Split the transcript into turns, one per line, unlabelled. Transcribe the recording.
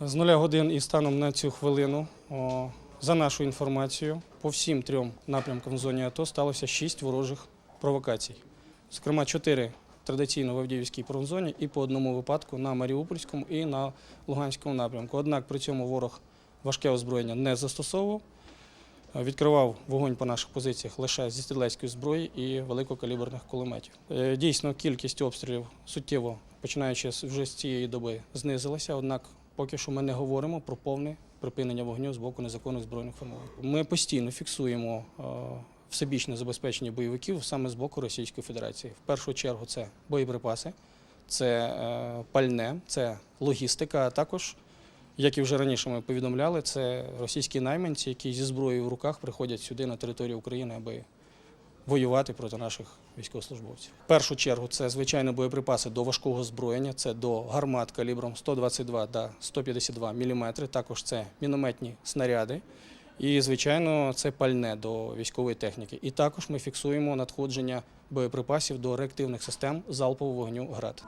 З нуля годин і станом на цю хвилину, за нашу інформацією, по всім трьом напрямкам в зоні АТО сталося шість ворожих провокацій. Зокрема, чотири традиційно в Авдіївській промзоні і по одному випадку на Маріупольському і на Луганському напрямку. Однак при цьому ворог важке озброєння не застосовував. Е, Відкривав вогонь по наших позиціях лише зі стрілецької зброї і великокаліберних кулеметів. Е, Дійсно, кількість обстрілів суттєво, починаючи вже з цієї доби, знизилася. Однак, поки що ми не говоримо про повне припинення вогню з боку незаконних збройних формувань. Ми постійно фіксуємо е, всебічне забезпечення бойовиків саме з боку Російської Федерації. В першу чергу це боєприпаси, це е, пальне, це логістика, а також як і вже раніше ми повідомляли, це російські найманці, які зі зброєю в руках приходять сюди на територію України, аби воювати проти наших військовослужбовців. В першу чергу це звичайно боєприпаси до важкого зброєння, це до гармат калібром 122 та 152 мм, також це мінометні снаряди. І, звичайно, це пальне до військової техніки. І також ми фіксуємо надходження боєприпасів до реактивних систем залпового вогню ГРАД.